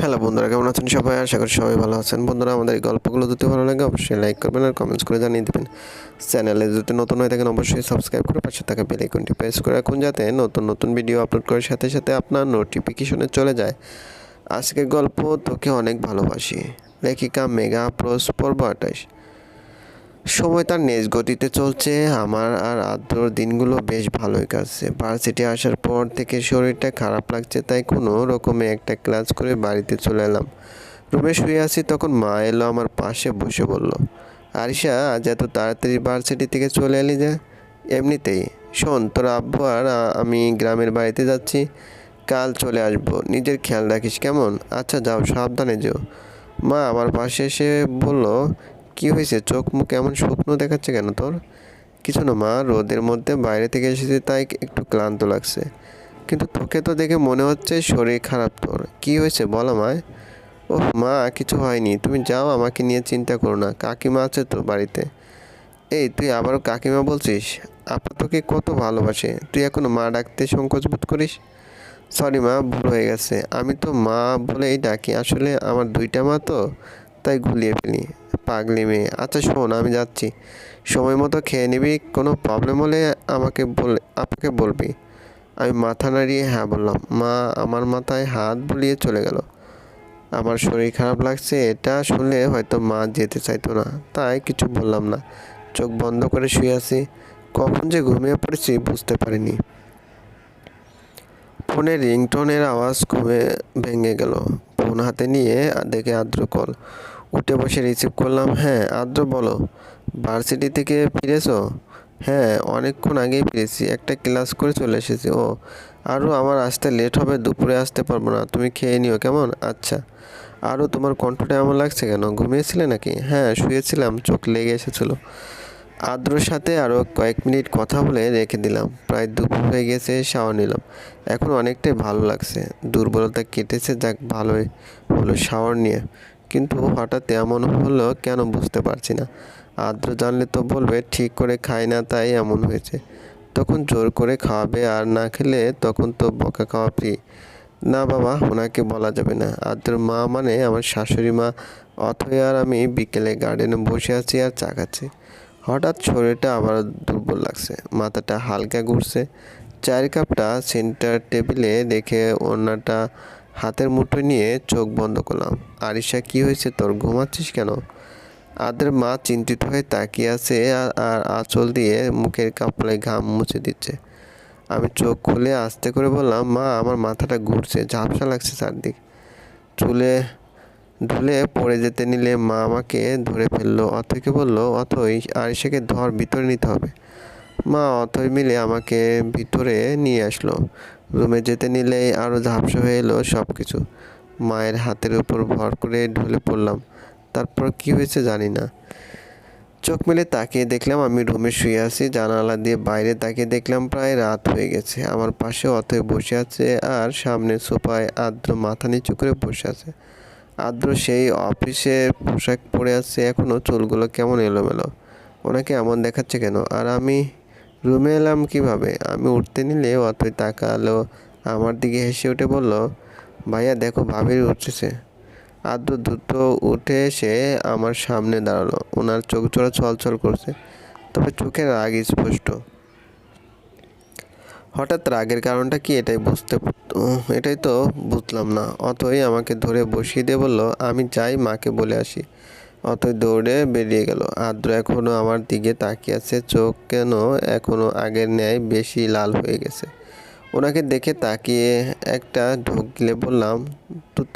Hello বন্ধুরা, কেমন আছেন সবাই? আশা করি সবাই ভালো আছেন। বন্ধুরা, আমাদের এই গল্পগুলো যদি ভালো লাগে, অবশ্যই লাইক করবেন আর কমেন্টস করে জানিয়ে দেবেন। চ্যানেলে যদি নতুন হয়ে থাকেন, অবশ্যই সাবস্ক্রাইব করে পাশে থাকা বেল আইকনটি প্রেস করে রাখুন, যাতে নতুন নতুন ভিডিও আপলোড করার সাথে সাথে আপনার নোটিফিকেশনে চলে যায়। আজকের গল্প তোকে অনেক ভালোবাসি। লেখিকা মেগা প্রোস পর্ব আঠাশ। সময় তার নেজ গতিতে চলছে। আমার আর আদ্রর দিনগুলো বেশ ভালোই কাটছে। ভার্সিটি আসার পর থেকে শরীরটা খারাপ লাগছে, তাই কোনো রকমে একটা ক্লাস করে বাড়িতে চলে এলাম। রুমে শুয়ে আছি তখন মা এলো আমার পাশে বসে বলল, আরিশা, আজ এত তাড়াতাড়ি ভার্সিটি থেকে চলে এলি যে? এমনিতেই। শোন, তোর আব্বু আর আমি গ্রামের বাড়িতে যাচ্ছি। কাল চলে আসব। নিজের খেয়াল রাখিস, কেমন? আচ্ছা যাও, সাবধানে যেও। মা আমার পাশে এসে বলল কি হয়েছে? চোখ মুখ এমন স্বপ্ন দেখাচ্ছে কেন তোর? কিছু না মা, রোদের মধ্যে বাইরে থেকে এসেছে তাই একটু ক্লান্ত লাগছে। কিন্তু তোকে তো দেখে মনে হচ্ছে শরীর খারাপ তোর। কি হয়েছে বলো মায় ওহ মা, কিছু হয়নি। তুমি যাও, আমাকে নিয়ে চিন্তা করো না। কাকিমা আছে তো বাড়িতে। এই, তুই আবারও কাকিমা বলছিস? আপা তোকে কত ভালোবাসে। তুই এখনও মা ডাকতে সংকোচ বোধ করিস? সরি মা, ভুল হয়ে গেছে। আমি তো মা বলেই ডাকি। আসলে আমার দুইটা মা তো, তাই গুলিয়ে ফেলি। পাগলি মেয়ে। আচ্ছা শোন, আমি যাচ্ছি। সময় মতো খেয়ে নিবি, কোনো প্রবলেম হলে আমাকে বল আপনাকে বলবি। আমি মাথা নাড়িয়ে হ্যাঁ বললাম। মা, আমার মাথায় হাত বুলিয়ে চলে গেল। আমার শরীর খারাপ লাগছে, এটা শুনলে হয়তো মা যেতে চাইতো না। তাই কিছু বললাম না। চোখ বন্ধ করে শুয়ে আছি। কখন যে ঘুমিয়ে পড়েছি বুঝতে পারিনি। ফোনের রিংটোনের আওয়াজ কমে ভেঙে গেল। ফোন হাতে নিয়ে দেখে আদ্র কল উঠে বসে রিসিভ করলাম হ্যাঁ আদ্র বলো ভার্সিটি থেকে ফিরেছো? হ্যাঁ অনেকক্ষণ আগেই ফিরেছি, একটা ক্লাস করে চলে এসেছি। ও আরও আমার আসতে লেট হবে, দুপুরে আসতে পারব না, তুমি খেয়ে নিও, কেমন? আচ্ছা। আরও তোমার কণ্ঠটা এমন লাগছে কেন, ঘুমিয়েছিলে নাকি? হ্যাঁ শুয়েছিলাম, চোখ লেগে এসেছিল। আদ্রর সাথে আরও কয়েক মিনিট কথা বলে রেখে দিলাম, প্রায় দুপুর হয়ে গেছে শাওয়ার নিলাম। এখন অনেকটাই ভালো লাগছে, দুর্বলতা কেটেছে, যাক ভালোই হলো শাওয়ার নিয়ে। কিন্তু হঠাৎ এমন হলো কেন বুঝতে পারছি না। আদ্র জানলে তো বলবে, ঠিক করে খাই না, তাই এমন হয়েছে। তখন জোর করে খাওয়াবে আর না খেলে তখন তো বকা খাওয়া ফ্রি না বাবা, ওনাকে বলা যাবে না। আদ্র মা মানে আমার শাশুড়ি মা। অথয় আর আমি বিকেলে গার্ডেনে বসে আছি আর চা খাচ্ছি হঠাৎ শরীরটা আবার দুর্বল লাগছে, মাথাটা হালকা ঘুরছে। চায়ের কাপটা সেন্টার টেবিলে রেখে ওড়নাটা হাতের মুঠো নিয়ে চোখ বন্ধ করলাম। আরিশা, কি হয়েছে তোর? ঘুমাচ্ছিস কেন? আদের মা চিন্তিত হয়ে তাকিয়ে আছে আর- আঁচল দিয়ে মুখের কাপড়ে ঘাম মুছে দিচ্ছে। আমি চোখ খুলে আস্তে করে বললাম, মা, আমার মাথাটা ঘুরছে, ঝাপসা লাগছে চারদিক। চুলে ঢুলে পড়ে যেতে নিলে মা আমাকে ধরে ফেলল অথকে বলল, অথই আরিশাকে ধর, ভিতরে নিতে হবে। মা অথই মিলে আমাকে ভিতরে নিয়ে আসলো। রুমে যেতে নিলেই আরও ঝাপসা হয়ে এলো সব কিছু মায়ের হাতের উপর ভর করে ঢলে পড়লাম। তারপর কি হয়েছে জানি না। চোখ মেলে তাকিয়ে দেখলাম আমি রুমে শুয়ে আছি, জানালা দিয়ে বাইরে তাকিয়ে দেখলাম প্রায় রাত হয়ে গেছে। আমার পাশে অথয় বসে আছে আর সামনে সোফায় আদ্র মাথা নিচু করে বসে আছে। আদ্র সেই অফিসে পোশাক পরে আছে এখনও চুলগুলো কেমন এলোমেলো? ওনাকে এমন দেখাচ্ছে কেন? আর আমি রুমে এলাম কীভাবে? আমি উঠতে নিলে অতই তাকালো, আমার দিকে হেসে উঠে বলল, ভাইয়া, দেখো, ভাবির উঠতেছে আদ্র দ্রুত উঠে এসে আমার সামনে দাঁড়াল। ওনার চোখ চোরা ছলছল করছে, তবে চোখের রাগ স্পষ্ট। হঠাৎ রাগের কারণটা কি এটাই বুঝতে এটাই তো বুঝলাম না। অতই আমাকে ধরে বসিয়ে দিয়ে বলল, আমি যাই, মাকে বলে আসি। অতই দৌড়ে বেরিয়ে গেল। আদ্র এখনও আমার দিকে তাকিয়ে আছে। চোখ কেন এখনও আগের ন্যায় বেশি লাল হয়ে গেছে? ওনাকে দেখে তাকিয়ে একটা ঢোক গিলে বললাম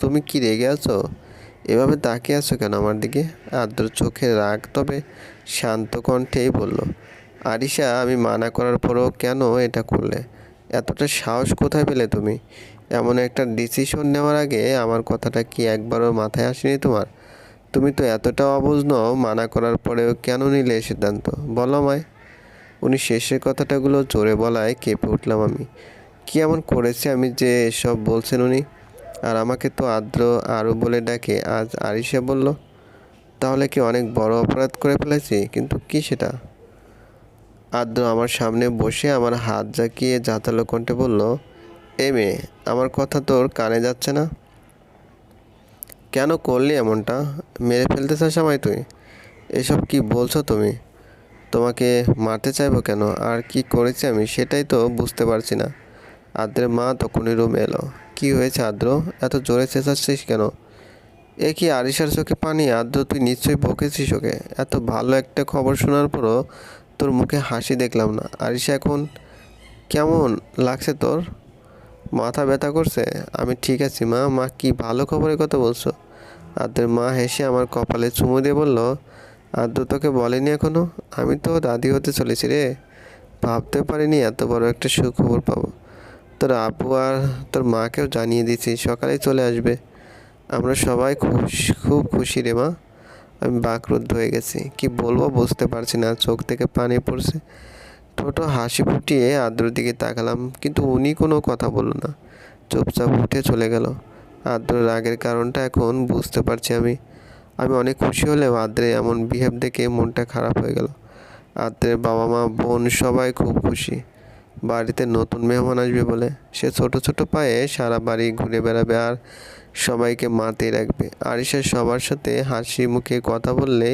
তুমি কি রেগে আছো? এভাবে তাকিয়ে আছো কেন আমার দিকে? আদ্র চোখে রাগ তবে শান্ত কণ্ঠেই বলল, আরিশা, আমি মানা করার পরও কেন এটা করলে? এতটা সাহস কোথায় পেলে তুমি? এমন একটা ডিসিশন নেওয়ার আগে আমার কথাটা কি একবারও মাথায় আসেনি তোমার? তুমি তো এতটা অবুঝ নও, মানা করার পরেও কেন নিলে সিদ্ধান্ত? বলো মায় উনি শেষের কথাটাগুলো জোরে বলায় কেঁপে উঠলাম আমি। কি এমন করেছে আমি যে এসব বলছেন উনি? আর আমাকে তো আদ্র আরও বলে ডাকে, আজ আরিশা বলল, তাহলে কি অনেক বড় অপরাধ করে ফেলেছি? কিন্তু কি সেটা? আদ্র আমার সামনে বসে আমার হাত জাকিয়ে জাতালো কণ্ঠে বলল, এ মেয়ে, আমার কথা তোর কানে যাচ্ছে না? কেন করলি এমনটা? মেরে ফেলতে চাস আমায় তুই? এসব কি বলছো তুমি? তোমাকে মারতে চাইব কেন? আর কি করেছি আমি সেটাই তো বুঝতে পারছি না। আদ্রের মা তখনই রুমে এলো। কি হয়েছে আদ্র? এত জোরে চেঁচাচ্ছিস কেন? এ কি আরিশার চোখে পানি? আদ্র, তুই নিশ্চয়ই বকেছিস ওকে। এত ভালো একটা খবর শোনার পরও তোর মুখে হাসি দেখলাম না। আরিশা এখন কেমন লাগছে তোর? মাথা ব্যথা করছে? আমি ঠিক আছি মা। মা, কি ভালো খবরের কথা বলছো? আদ্রের মা হেসে আমার কপালে চুমু দিয়ে বলল আদ্র তোকে বলেনি এখনও? আমি তো দাদি হতে চলেছি রে। ভাবতে পারিনি এত বড় একটা সুখবর পাবো। তোর আপু আর তোর মাকেও জানিয়ে দিয়েছি, সকালেই চলে আসবে। আমরা সবাই খুশ, খুব খুশি রে মা। আমি বাকরুদ্ধ হয়ে গেছি। কি বলব বুঝতে পারছি না, চোখ থেকে পানি পড়ছে। ছোটো হাসি ফুটিয়ে আদ্রর দিকে তাকালাম, কিন্তু উনি কোনো কথা বলল না। চুপচাপ উঠে চলে গেল। আদ্রর রাগের কারণটা এখন বুঝতে পারছি আমি। আমি অনেক খুশি হলেও আদ্রে এমন বিহেভ দেখে মনটা খারাপ হয়ে গেল। আদ্রের বাবা মা বোন সবাই খুব খুশি। বাড়িতে নতুন মেহমান আসবে বলে সে ছোট ছোট পায়ে সারা বাড়ি ঘুরে বেড়াবে আর সবাইকে মাতেই রাখবে। আরিসা সবার সাথে হাসি মুখে কথা বললে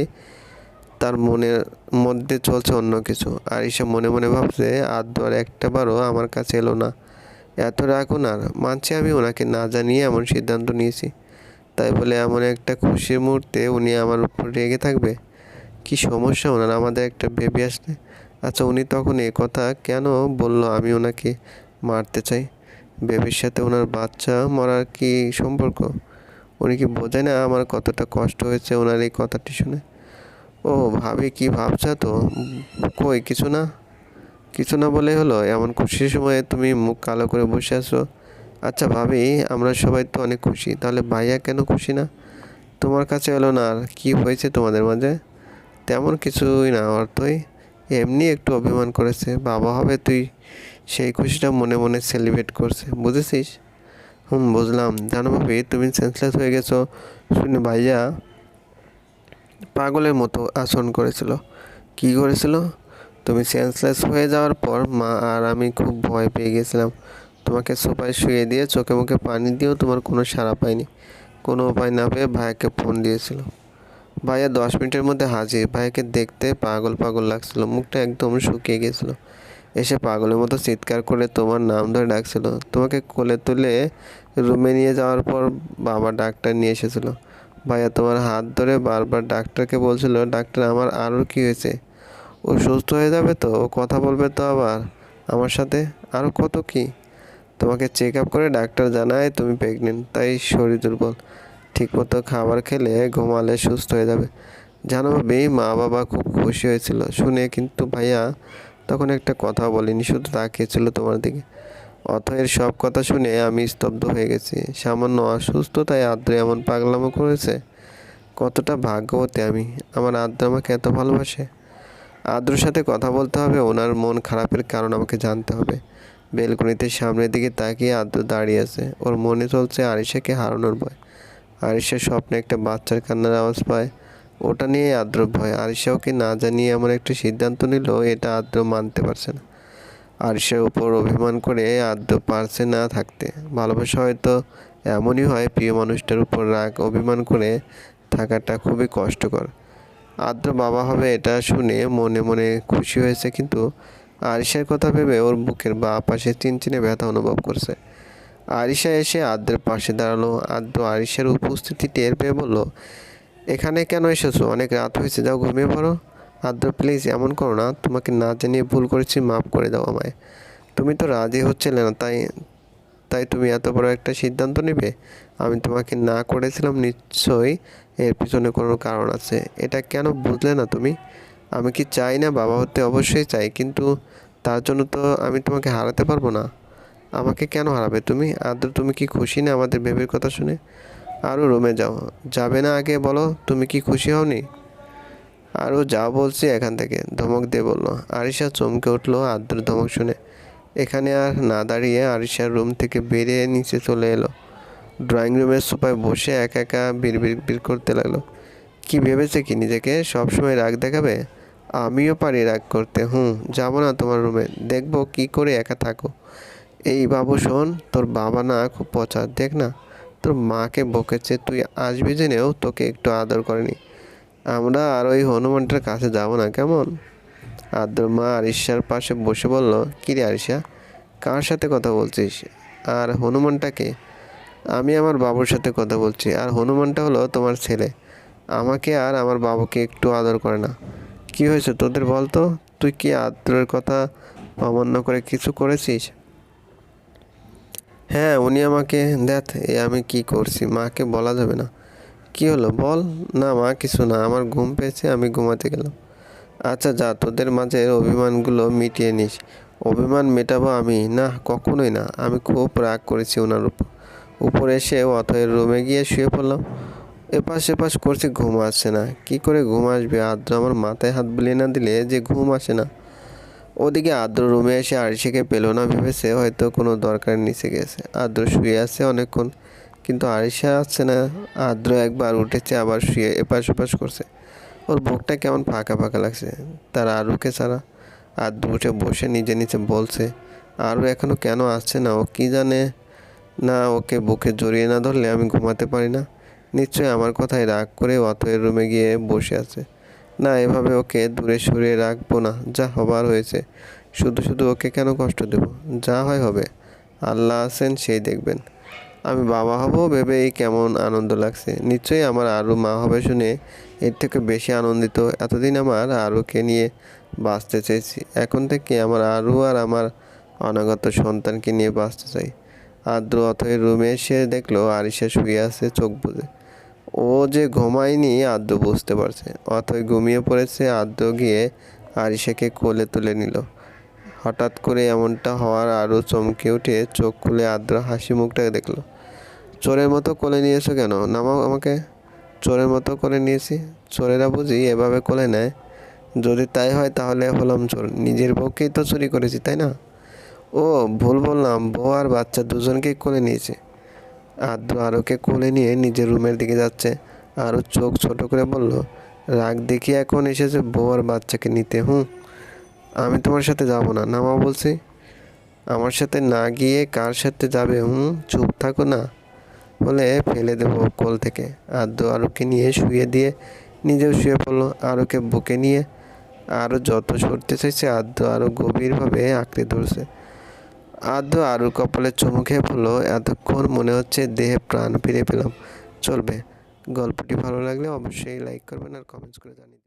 তার মনের মধ্যে চলছে অন্য কিছু। আরিসা মনে মনে ভাবছে আর একটা বারও আমার কাছে এলো না। এত রাগ ওনার? মানছি আমি ওনাকে না জানিয়ে এমন সিদ্ধান্ত নিয়েছি। তাই বলে এমন একটা খুশির মুহূর্তে উনি আমার উপর রেগে থাকবে? কি সমস্যা ওনার? আমাদের একটা বেবি আসলে। আচ্ছা উনি তখন এ কথা কেন বলল আমি ওনাকে মারতে চাই? বেবির সাথে ওনার বাচ্চা মরার কি সম্পর্ক? উনি কি বোঝায় না আমার কতটা কষ্ট হয়েছে ওনার এই কথাটি শুনে? ও, ভাবি কি ভাবছা তো? কই, কিছু না? কিছু না বলে হলো, এমন খুশির সময়ে তুমি মুখ কালো করে বসে আছো। আচ্ছা ভাবি, আমরা সবাই তো অনেক খুশি, তাহলে ভাইয়া কেন খুশি না? তোমার কাছে এলো না আর কি হয়েছে তোমাদের মাঝে? তেমন কিছুই না অর্থই। এমনি একটু অভিমান করেছে, বাবা হবে তুই। সেই খুশিটা মনে মনে সেলিব্রেট করছে, বুঝেছিস? হুম, বুঝলাম। জানো ভাবি, তুমি সেন্সলেস হয়ে গেছো শুনে ভাইয়া পাগলের মতো আচরণ করেছিল। কি করেছিল? তুমি সেন্সলেস হয়ে যাওয়ার পর মা আর আমি খুব ভয় পেয়ে গেছিলাম। তোমাকে সোফায় শুয়ে দিয়ে চোখে মুখে পানি দিয়েও তোমার কোনো সাড়া পাইনি। কোনো উপায় না পেয়ে ভাইয়াকে ফোন দিয়েছিল। ভাইয়া দশ মিনিটের মধ্যে হাজির। ভাইয়াকে দেখতে পাগল পাগল লাগছিল। মুখটা একদম শুকিয়ে গেছিল। এসে পাগলের মতো চিৎকার করে তোমার নাম ধরে ডাকছিল। তোমাকে কোলে তুলে রুমে নিয়ে যাওয়ার পর বাবা ডাক্তার নিয়ে এসেছিল। ভাইয়া তোমার হাত ধরে বারবার ডাক্তারকে বলছিল, ডাক্তার, আমার আরও কী হয়েছে? ও সুস্থ হয়ে যাবে তো? ও কথা বলবে তো আবার। আমার সাথে? আরও কত কি? তোমাকে চেক আপ করে ডাক্তার জানায় তুমি প্রেগনেন্ট তাই শরীর দুর্বল। ঠিকমতো খাবার খেলে ঘুমালে সুস্থ হয়ে যাবে। জানো ভাবি, মা বাবা খুব খুশি হয়েছিল। শুনে কিন্তু ভাইয়া তখন একটা কথা বলিনি, শুধু তাকিয়েছিল তোমার দিকে। অথয়ের সব কথা শুনে আমি স্তব্ধ হয়ে গেছি। সামান্য অসুস্থতায় আদ্র এমন পাগলামো করেছে। কতটা ভাগ্যবতী আমি। আমার আদ্রা আমাকে এত ভালোবাসে। আদ্রর সাথে কথা বলতে হবে, ওনার মন খারাপের কারণ আমাকে জানতে হবে। বেলকনিতে সামনের দিকে তাকিয়ে আদ্র দাঁড়িয়ে আছে। ওর মনে চলছে আরিশাকে হারানোর ভয়। আরিশার স্বপ্নে একটা বাচ্চার কান্নার আওয়াজ পায়। ওটা নিয়ে আদ্র ভয়। আরিশা ওকে না জানিয়ে এমন একটা সিদ্ধান্ত নিল, এটা আদ্র মানতে পারছে না। আরিশার উপর অভিমান করে আদ্র পারছে না থাকতে। ভালোবাসা হয়তো এমনই হয়, প্রিয় মানুষটার উপর রাগ, অভিমান করে থাকাটা খুবই কষ্টকর। আদ্র বাবা হবে এটা শুনে মনে মনে খুশি হয়েছে কিন্তু আরিশার কথা ভেবে ওর বুকের বা পাশে চিনচিনে ব্যথা অনুভব করছে। আরিশা এসে আদ্রের পাশে দাঁড়াল। আদ্র আরিশার উপস্থিতি টের পেয়ে বলল, এখানে কেন এসেছ? অনেক রাত হয়েছে, যাও ঘুমিয়ে পড়ো। আদ্র, প্লিজ, এমন করো না, তোমাকে না জানিয়ে ভুল করেছি, মাফ করে দাও আমায়। তুমি তো রাজি হচ্ছিলে না, তাই তাই তুমি এত বড় একটা সিদ্ধান্ত নেবে? আমি তোমাকে না করেছিলাম নিশ্চয়ই এর পিছনে কোনো কারণ আছে। এটা কেন বুঝলে না তুমি? আমি কি চাই না বাবা হতে? অবশ্যই চাই, কিন্তু তার জন্য তো আমি তোমাকে হারাতে পারব না। আমাকে কেন হারাবে তুমি? আদ্র তুমি কি খুশি না আমাদের বেবির কথা শুনে? আরও রুমে যাও। যাবে না আগে বলো, তুমি কি খুশি হওনি? আরও যাও বলছি এখান থেকে, ধমক দিয়ে বলল। আরিশা চমকে উঠল আদ্র ধমক শুনে। এখানে আর না দাঁড়িয়ে আরিশার রুম থেকে বেরিয়ে নিচে চলে এলো। ড্রয়িং রুমের সোফায় বসে একা একা বিড় বিড় করতে লাগল। কি ভেবেছে কি নিজেকে? সবসময় রাগ দেখাবে? আমিও পারি রাগ করতে। হুম, যাব না তোমার রুমে দেখব কি করে একা থাকো। এই বাবু, শোন, তোর বাবা না খুব পচা। দেখ না, তোর মাকে বকেছে। তুই আসবি জেনেও তোকে একটু আদর করেনি। আমরা আর ওই হনুমানটার কাছে যাব না, কেমন? আদ্র মা আরিশার পাশে বসে বলল কিরে আরিশা, কার সাথে কথা বলছিস? আর হনুমানটাকে আমি আমার বাবুর সাথে কথা বলছি। আর হনুমানটা হলো তোমার ছেলে। আমাকে আর আমার বাবুকে একটু আদর করে না। কি হয়েছে তোদের বল তো? তুই কি আদরের কথা অমান্য করে কিছু করেছিস? হ্যাঁ উনি আমাকে, দেখ, এ আমি কি করছি, মাকে বলা যাবে না। কি হলো? বল। না, মা, কিছু না। আমার ঘুম পেয়েছে, আমি ঘুমাতে গেলাম। আচ্ছা যা, তোদের মাঝে অভিমানগুলো মিটিয়ে নিস। অভিমান মেটাবো আমি? না, কখনোই না। আমি খুব রাগ করেছি ওনার উপর। উপরে এসে অথয়ের রুমে গিয়ে শুয়ে পড়লাম। এপাশ এপাশ করছি, ঘুম আসছে না। কি করে ঘুম আসবে? আদ্র আমার মাথায় হাত বুলিয়ে না দিলে যে ঘুম আসে না। ওদিকে আদ্র রুমে এসে আরিশাকে পেল না, ভেবেছে হয়তো কোনো দরকার নিচে গেছে। আদ্র শুয়ে আছে অনেকক্ষণ, কিন্তু আরিশা আসছে না। আদ্র একবার উঠেছে, আবার শুয়ে এপাশ ওপাশ করছে। ওর বুকটা কেমন ফাঁকা ফাঁকা লাগছে, তার আরুকে ছাড়া। আদ্র উঠে বসে নিজে নিচে বলছে আরও এখনও কেন আসছে না? ও কী জানে? না, ওকে বুকে জড়িয়ে না ধরলে আমি ঘুমাতে পারি না। নিশ্চয়ই আমার কথায় রাগ করে অথয়ের রুমে গিয়ে বসে আছে। না, এভাবে ওকে দূরে সরিয়ে রাখব না। যা হবার হয়েছে। শুধু শুধু ওকে কেন কষ্ট দেব? যা হয় হবে। আল্লাহ আছেন, সেই দেখবেন। আমি বাবা হব ভেবেই কেমন আনন্দ লাগছে। নিশ্চয়ই আমার আরও মা হবে শুনে এর থেকে বেশি আনন্দিত। এতদিন আমার আরুকে নিয়ে বাঁচতে চেয়েছি। এখন থেকে আমার আরও আর আমার অনাগত সন্তানকে নিয়ে বাঁচতে চাই। আদ্র অথই রুমে এসে দেখল আরিশা শুয়ে আছে চোখ বুঝে ও যে ঘুমায়নি আদ্র বুঝতে পারছে। অথই ঘুমিয়ে পড়েছে আদ্র গিয়ে আরিশাকে কোলে তুলে নিল। হঠাৎ করে এমনটা হওয়ার আরও চমকে উঠে চোখ খুলে আদ্র হাসি মুখটাকে দেখল। চোরের মতো কোলে নিয়েছো কেন? নামাও আমাকে। চোরের মতো করে নিয়েছি। চোরেরা বুঝি এভাবে কোলে নেয়। যদি তাই হয় তাহলে হলাম চোর। নিজের বউকেই তো চুরি করেছি, তাই না? ও, ভুল বললাম। বউ আর বাচ্চা দুজনকেই কোলে নিয়েছে। আদ্র আরোকে কোলে নিয়ে নিজের রুমের দিকে যাচ্ছে। আরও চোখ ছোট করে বলল, রাগ দেখি এখন এসেছে বউ আর বাচ্চাকে নিতে, হুম? আমি তোমার সাথে যাব না নামা বলছি। আমার সাথে না গিয়ে কার সাথে যাবে, হুম? চুপ থাকো না। বলে ফেলে দেবো কোল থেকে। আদ্য আরুকে নিয়ে শুয়ে দিয়ে নিজেও শুয়ে পড়ল। আরুকে বুকে নিয়ে আরও যত সরতে চাইছে আদ্য আরও গভীরভাবে আঁকড়ে ধরছে। আদ্য আরুর কপালে চুমু খেয়ে পড়ল এতক্ষণ মনে হচ্ছে দেহে প্রাণ ফিরে পেলাম। চলবে। গল্পটি ভালো লাগলে অবশ্যই লাইক করবেন আর কমেন্টস করে জানিয়ে